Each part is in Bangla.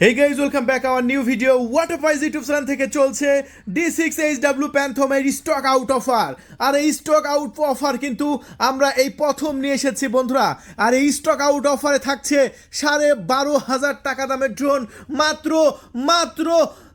Hey guys welcome new video water prize YouTube channel থেকে চলছে ডি সিক্স এইচ প্যান্থমের স্টক আউট অফার আর এই স্টক আউট অফার কিন্তু আমরা এই প্রথম নিয়ে এসেছি বন্ধুরা। আর এই স্টক আউট অফারে থাকছে সাড়ে বারো হাজার টাকা দামের ড্রোন মাত্র মাত্র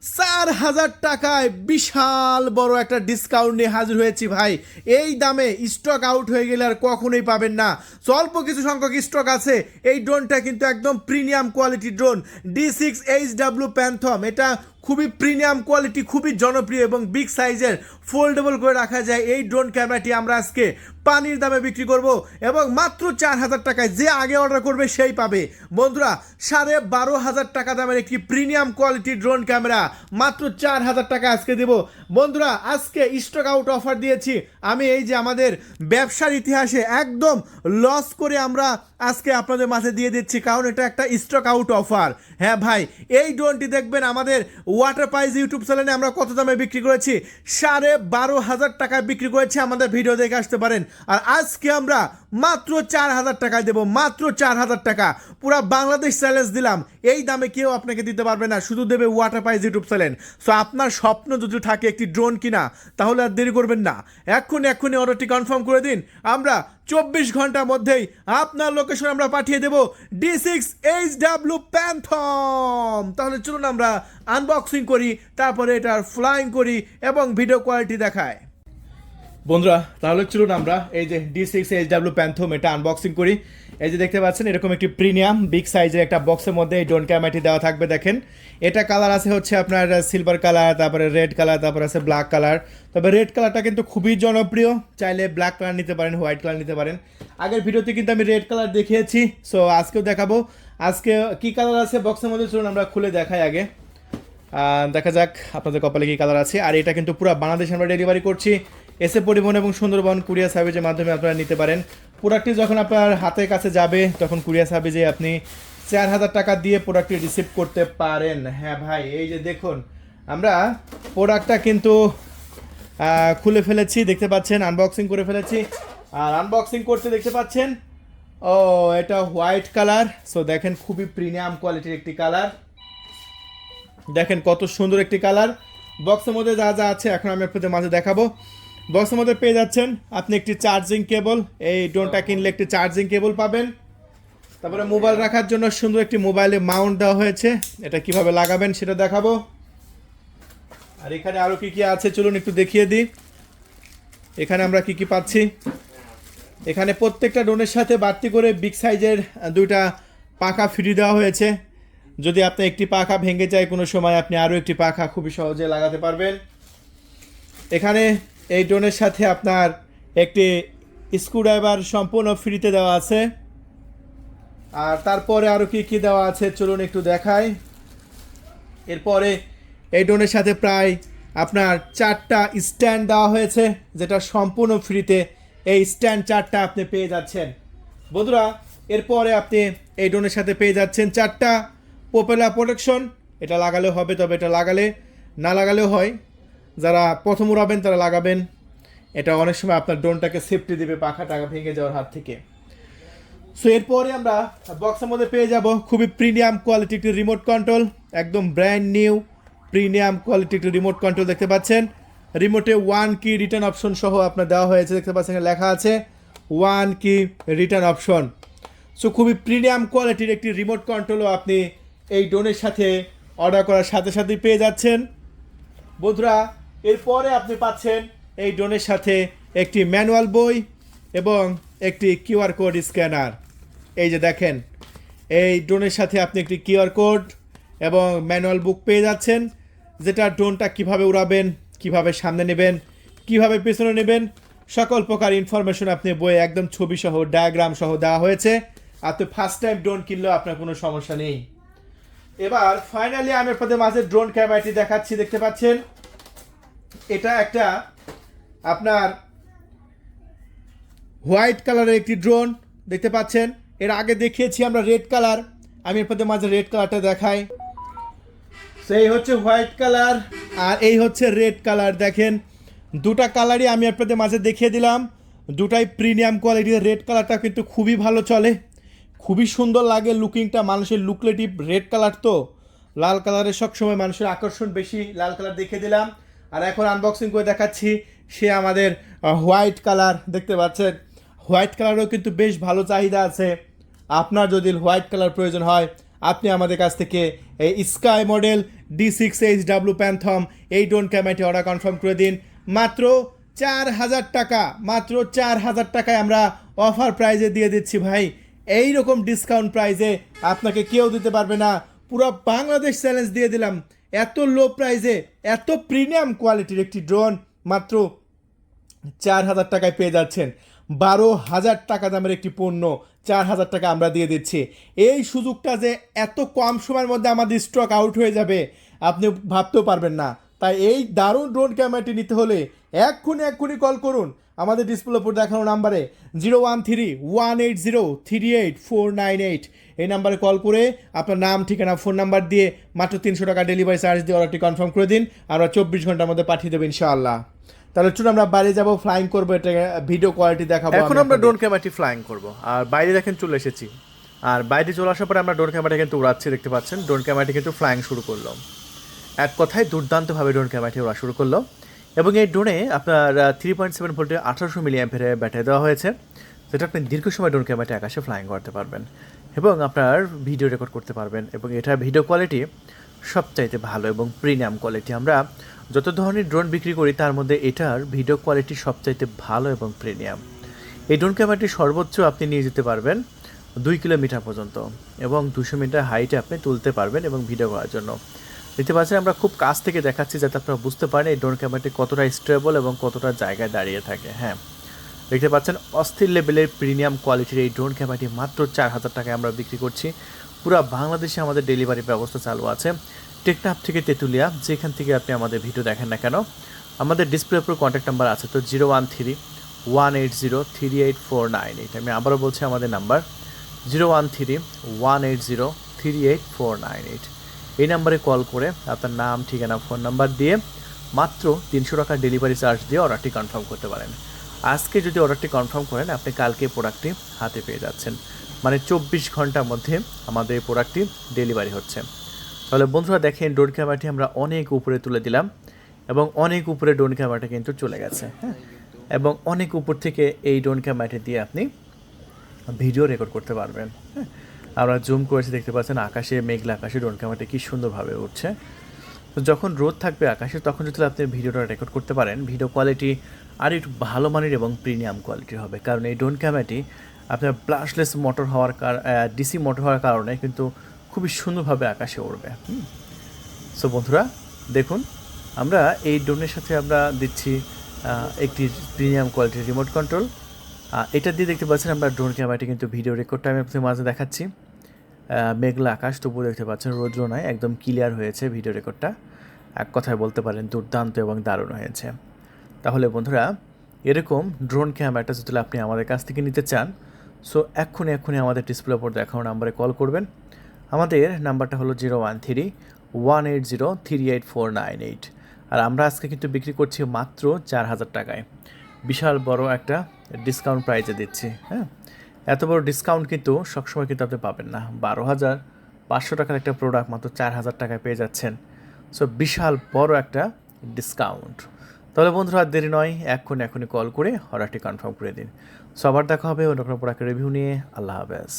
চার হাজার টাকায় বিশাল বড় একটা ডিসকাউন্ট নিয়ে হাজির হয়েছি ভাই। এই দামে স্টক আউট হয়ে গেলে আর কখনোই পাবেন না। স্বল্প কিছু সংখ্যক স্টক আছে। এই ড্রোনটা কিন্তু একদম premium quality drone D six H W Phantom এটা খুবই প্রিমিয়াম কোয়ালিটি খুবই জনপ্রিয় এবং বিগ সাইজের ফোল্ডেবল করে রাখা যায় এই ড্রোন ক্যামেরাটি আমরা আজকে পানির দামে বিক্রি করব এবং মাত্র চার হাজার টাকায় যে আগে অর্ডার করবে সেই পাবে। বন্ধুরা, সাড়ে বারো হাজার টাকা দামের একটি প্রিমিয়াম কোয়ালিটি ড্রোন ক্যামেরা মাত্র চার হাজার টাকা আজকে দেব। বন্ধুরা, আজকে স্টক আউট অফার দিয়েছি। আমি এই যে আমাদের ব্যবসার ইতিহাসে একদম লস করে আমরা আজকে আপনাদের মাঝে দিয়ে দিচ্ছি, কারণ এটা একটা স্টক আউট অফার হ্যাঁ ভাই, এই ড্রোনটি দেখবেন আমাদের ওয়াটার প্রাইজ ইউটিউব চ্যানেলে আমরা কত দামে বিক্রি করেছি? সাড়ে বারো হাজার টাকায় বিক্রি করেছি, আমাদের ভিডিও দেখে আসতে পারেন। আর আজকে আমরা মাত্র চার হাজার টাকায় দেবো, মাত্র চার হাজার টাকা। পুরা বাংলাদেশ চ্যালেঞ্জ দিলাম, এই দামে কেউ আপনাকে দিতে পারবে না, শুধু দেবে water prize YouTube channel so আপনার স্বপ্ন যদি থাকে একটি ড্রোন কিনা, তাহলে আর দেরি করবেন না। এক্ষুনি এক্ষুনি অর্ডারটি কনফার্ম করে দিন। আমরা চব্বিশ ঘণ্টার মধ্যেই আপনার লোকেশন আমরা পাঠিয়ে দেব D six H W Phantom তাহলে চলুন আমরা আনবক্সিং করি, তারপরে এটার ফ্লাইং করি এবং ভিডিও কোয়ালিটি দেখায় বন্ধুরা, তাহলে চলুন আমরা এই যে D six H W Phantom এটা আনবক্সিং করি। এই যে দেখতে পাচ্ছেন, এরকম একটি প্রিমিয়াম, বিগ সাইজের একটা বক্সের মধ্যে এই ডোন ক্যামেরাটি দেওয়া থাকবে, দেখেন। এটা কালার আছে হচ্ছে আপনার সিলভার কালার, তারপরে রেড কালার, তারপরে আছে ব্ল্যাক কালার। তবে রেড কালারটা কিন্তু খুবই জনপ্রিয়। চাইলে ব্ল্যাক কালার নিতে পারেন হোয়াইট কালার নিতে পারেন। আগের ভিডিওতে কিন্তু আমি রেড কালার দেখিয়েছি সো আজকেও দেখাবো। আজকে কি কালার আছে বক্সের মধ্যে, চলুন আমরা খুলে দেখাই আগে। দেখা যাক আপনাদের কপালে কি কালার আছে। আর এটা কিন্তু পুরো বাংলাদেশে আমরা ডেলিভারি করছি। এসে পরিবহন এবং সুন্দরবন কুরিয়ার সার্ভিসের মাধ্যমে আপনারা নিতে পারেন। প্রোডাক্টটি যখন আপনার হাতের কাছে যাবে, তখন কুরিয়ার যে আপনি চার হাজার টাকা দিয়ে প্রোডাক্টটি রিসিভ করতে পারেন। হ্যাঁ ভাই, এই যে দেখুন, আমরা প্রোডাক্টটা কিন্তু খুলে ফেলেছি, দেখতে পাচ্ছেন আনবক্সিং করে ফেলেছি। আর আনবক্সিং করতে দেখতে পাচ্ছেন, ও, এটা হোয়াইট কালার সো দেখেন খুবই প্রিমিয়াম কোয়ালিটির একটি কালার দেখেন কত সুন্দর একটি কালার বক্সের মধ্যে যা যা আছে, এখন আমি আপনাদের মাঝে দেখাবো। বক্সের মধ্যে পেয়ে যাচ্ছেন আপনি একটি চার্জিং কেবল। এই ড্রোনটা কিনলে একটি চার্জিং কেবল পাবেন। তারপরে মোবাইল রাখার জন্য সুন্দর একটি মোবাইলে মাউন্ট দেওয়া হয়েছে। এটা কীভাবে লাগাবেন সেটা দেখাবো। আর এখানে আরও কি কি আছে চলুন একটু দেখিয়ে দিই। এখানে আমরা কি কি পাচ্ছি? এখানে প্রত্যেকটা ড্রোনের সাথে বাড়তি করে বিগ সাইজের দুইটা পাখা ফ্রি দেওয়া হয়েছে। যদি আপনি একটি পাখা ভেঙে যায় কোনো সময় আপনি আরও একটি পাখা খুবই সহজে লাগাতে পারবেন। এখানে এই ড্রোনের সাথে আপনার একটি স্ক্রুড্রাইভার সম্পূর্ণ ফ্রিতে দেওয়া আছে। আর তারপরে আরও কি কি দেওয়া আছে চলুন একটু দেখাই। এরপরে এই ড্রোনের সাথে প্রায় আপনার চারটা স্ট্যান্ড দেওয়া হয়েছে, যেটা সম্পূর্ণ ফ্রিতে এই স্ট্যান্ড চারটা আপনি পেয়ে যাচ্ছেন। বন্ধুরা, এরপরে আপনি এই ড্রোনের সাথে পেয়ে যাচ্ছেন চারটা পোপেলা প্রোটেকশন। এটা লাগালেও হবে, তবে এটা লাগালে না লাগালেও হয়। যারা প্রথম উড়াবেন, তারা লাগাবেন। এটা অনেক সময় আপনার ড্রোনটাকে সেফটি দেবে, পাখা টাকা ভেঙে যাওয়ার হাত থেকে। সো এরপরে আমরা বক্সের মধ্যে পেয়ে যাব খুবই প্রিমিয়াম কোয়ালিটি একটি রিমোট কন্ট্রোল একদম ব্র্যান্ড নিউ প্রিমিয়াম কোয়ালিটি একটি রিমোট কন্ট্রোল দেখতে পাচ্ছেন। রিমোটে ওয়ান কি রিটার্ন অপশন সহ আপনার দেওয়া হয়েছে, দেখতে পাচ্ছেন লেখা আছে one key return option so খুবই প্রিমিয়াম কোয়ালিটির একটি রিমোট কন্ট্রোলও আপনি এই ড্রোনের সাথে অর্ডার করার সাথে সাথেই পেয়ে যাচ্ছেন। বন্ধুরা এরপরে আপনি পাচ্ছেন এই ড্রোনের সাথে একটি ম্যানুয়াল বই এবং একটি কিউআর কোড স্ক্যানার। এই যে দেখেন, এই ড্রোনের সাথে আপনি একটি কিউআর কোড এবং ম্যানুয়াল বুক পেয়ে যাচ্ছেন, যেটা ড্রোনটা কীভাবে উড়াবেন, কীভাবে সামনে নেবেন, কীভাবে পেছনে নেবেন, সকল প্রকার ইনফরমেশন আপনি বইয়ে একদম ছবি সহ ডায়াগ্রাম সহ দেওয়া হয়েছে। আপনি ফার্স্ট টাইম ড্রোন কিনলেও আপনার কোনো সমস্যা নেই। এবার ফাইনালি আমি আপনাদের মাঝে ড্রোন ক্যামেরাটি দেখাচ্ছি, দেখতে পাচ্ছেন? এটা একটা আপনার হোয়াইট কালারের একটি ড্রোন, দেখতে পাচ্ছেন? এর আগে দেখিয়েছি আমরা রেড কালার, আমি আপনাদের মাঝে রেড কালারটা দেখাই। সেই হচ্ছে হোয়াইট কালার, আর এই হচ্ছে রেড কালার। দেখেন, দুটা কালারই আমি আপনাদের মাঝে দেখিয়ে দিলাম। দুটাই প্রিমিয়াম কোয়ালিটির, রেড কালারটা কিন্তু খুবই ভালো চলে। খুবই সুন্দর লাগে লুকিংটা, মানুষের লুকলেটিভ রেড কালার তো। লাল কালারের সবসময় মানুষের আকর্ষণ বেশি, লাল কালার দেখে দিলাম। আর এখন আনবক্সিং করে দেখাচ্ছি, সে আমাদের হোয়াইট কালার দেখতে পাচ্ছেন? হোয়াইট কালারও কিন্তু বেশ ভালো চাহিদা আছে। আপনার যদি হোয়াইট কালার প্রয়োজন হয়, আপনি আমাদের কাছ থেকে এই sky model D six H W Phantom এই ডোন ক্যামেটি অর্ডার কনফার্ম করে দিন। মাত্র চার হাজার টাকা, মাত্র চার হাজার টাকায় আমরা অফার প্রাইজে দিয়ে দিচ্ছি ভাই। এই রকম ডিসকাউন্ট প্রাইজে আপনাকে কেউ দিতে পারবে না। পুরো বাংলাদেশ চ্যালেঞ্জ দিয়ে দিলাম। এত লো প্রাইজে এত প্রিমিয়াম কোয়ালিটির একটি ড্রোন মাত্র চার হাজার টাকায় পেয়ে যাচ্ছেন। বারো হাজার টাকা দামের একটি পণ্য চার হাজার টাকা আমরা দিয়ে দিচ্ছি। এই সুযোগটা যে এত কম সময়ের মধ্যে আমাদের স্টক আউট হয়ে যাবে, আপনি ভাবতেও পারবেন না। তাই এই দারুণ ড্রোন ক্যামেরাটি নিতে হলে এক্ষুনি এক্ষুনি কল করুন। আমাদের ডিসপ্লে উপর দেখানো নাম্বারে zero one three one eight zero three eight four nine eight এই নাম্বারে কল করে আপনার নাম ঠিকানা ফোন নাম্বার দিয়ে মাত্র তিনশো টাকা ডেলিভারি চার্জ দিয়ে অর্ডারটি কনফার্ম করে দিন আমরা চব্বিশ ঘণ্টার মধ্যে পাঠিয়ে দেবো ইনশাআল্লাহ। তাহলে চলুন আমরা বাইরে যাব ফ্লাইং করব এটা ভিডিও কোয়ালিটি দেখাবো এখন আমরা ড্রোন ক্যামেরাটি ফ্লাইং করব। আর বাইরে দেখেন চলে এসেছি। আর বাইরে চলে আসার পরে আমরা ড্রোন ক্যামেরাটা কিন্তু উড়াচ্ছি দেখতে পাচ্ছেন? ড্রোন ক্যামেরাটি কিন্তু ফ্লাইং শুরু করল। এক কথায় দুর্দান্তভাবে ড্রোন ক্যামেরাটি ওরা শুরু করল। এবং এই ড্রোনে আপনার থ্রি পয়েন্ট সেভেন ভোল্টের আঠারোশো মিলি অ্যাম্পের ব্যাটারি দেওয়া হয়েছে। যেটা আপনি দীর্ঘ সময় ড্রোন ক্যামেরাটি আকাশে ফ্লাইং করতে পারবেন এবং আপনার ভিডিও রেকর্ড করতে পারবেন এবং এটার ভিডিও কোয়ালিটি সবচাইতে ভালো এবং প্রিমিয়াম কোয়ালিটি আমরা যত ধরনের ড্রোন বিক্রি করি, তার মধ্যে এটার ভিডিও কোয়ালিটি সবচাইতে ভালো এবং প্রিমিয়াম এই ড্রোন ক্যামেরাটি সর্বোচ্চ আপনি নিয়ে যেতে পারবেন দুই কিলোমিটার পর্যন্ত এবং দুশো মিটার হাইটে আপনি তুলতে পারবেন এবং ভিডিও করার জন্য। দেখতে পাচ্ছেন আমরা খুব কাছ থেকে দেখাচ্ছি যাতে আপনারা বুঝতে পারেন এই ড্রোন ক্যামেরাটি কতটা স্টেবল এবং কতটা জায়গায় দাঁড়িয়ে থাকে হ্যাঁ। দেখতে পাচ্ছেন, অস্থির লেভেলের প্রিমিয়াম কোয়ালিটির এই ড্রোন ক্যামেরাটি মাত্র চার হাজার টাকায় আমরা বিক্রি করছি। পুরো বাংলাদেশে আমাদের ডেলিভারি ব্যবস্থা চালু আছে। টেকনাফ থেকে তেঁতুলিয়া, যেখান থেকে আপনি আমাদের ভিডিও দেখেন না কেন। আমাদের ডিসপ্লে উপর কন্ট্যাক্ট নাম্বার আছে তো zero one three one eight zero three eight four nine eight. আমি আবারও বলছি আমাদের number, zero one three one eight zero three eight four nine eight. এই নাম্বারে কল করে আপনার নাম, ঠিকানা, ফোন নাম্বার দিয়ে মাত্র তিনশো টাকা ডেলিভারি চার্জ দিয়ে অর্ডারটি কনফার্ম করতে পারেন। আজকে যদি অর্ডারটি কনফার্ম করেন, আপনি কালকে প্রোডাক্টটি হাতে পেয়ে যাচ্ছেন। মানে চব্বিশ ঘণ্টার মধ্যে আমাদের এই প্রোডাক্টটি ডেলিভারি হচ্ছে। তাহলে বন্ধুরা দেখেন ড্রোন ক্যামেরাটি আমরা অনেক উপরে তুলে দিলাম এবং অনেক উপরে ড্রোন ক্যামেরাটা কিন্তু চলে গেছে হ্যাঁ? এবং অনেক উপর থেকে এই ড্রোন ক্যামেরাটি দিয়ে আপনি ভিডিও রেকর্ড করতে পারবেন। আমরা জুম করেছি, দেখতে পাচ্ছেন আকাশে মেঘলা আকাশে ড্রোন ক্যামেরাটি কী সুন্দরভাবে উঠছে। তো যখন রোদ থাকবে আকাশে, তখন যদি আপনি ভিডিওটা রেকর্ড করতে পারেন ভিডিও কোয়ালিটি আর একটু ভালো মানের এবং প্রিমিয়াম কোয়ালিটির হবে। কারণ এই ড্রোন ক্যামেরাটি আপনার ব্লাশলেস মোটর হওয়ার কার ডিসি মোটর হওয়ার কারণে কিন্তু খুবই সুন্দরভাবে আকাশে উড়বে। সো বন্ধুরা, দেখুন, আমরা এই ড্রোনের সাথে আমরা দিচ্ছি একটি প্রিমিয়াম কোয়ালিটির রিমোট কন্ট্রোল এটা দিয়ে দেখতে পাচ্ছেন আমরা ড্রোন ক্যামেরাটি কিন্তু ভিডিও রেকর্ড আপনাদের মাঝে দেখাচ্ছি। মেঘলা আকাশ, তবুও দেখতে পাচ্ছেন রৌদ্র নয় একদম ক্লিয়ার হয়েছে ভিডিও রেকর্ডটা এক কথায় বলতে পারেন দুর্দান্ত এবং দারুণ হয়েছে। তাহলে বন্ধুরা, এরকম ড্রোন ক্যামেরাটা যদি আপনি আমাদের কাছ থেকে নিতে চান সো এক্ষুনি এক্ষুনি আমাদের ডিসপ্লে ওপর দেখানো নাম্বারে কল করবেন। আমাদের নাম্বারটা হলো zero one three one eight zero three eight four nine eight আর আমরা আজকে কিন্তু বিক্রি করছি মাত্র চার হাজার টাকায়। বিশাল বড় একটা ডিসকাউন্ট প্রাইজে দিচ্ছি হ্যাঁ? এত বড় ডিসকাউন্ট কিন্তু সবসময় কিন্তু আপনি পাবেন না। বারো হাজার পাঁচশো টাকার একটা প্রোডাক্ট মাত্র চার হাজার টাকায় পেয়ে যাচ্ছেন। সো বিশাল বড় একটা ডিসকাউন্ট তাহলে বন্ধুরা, আর দেরি নয় এখন এখনই কল করে অর্ডারটি কনফার্ম করে দিন। সবার দেখা হবে অন্য কোনো প্রোডাক্টের রিভিউ নিয়ে। আল্লাহ হাফেজ।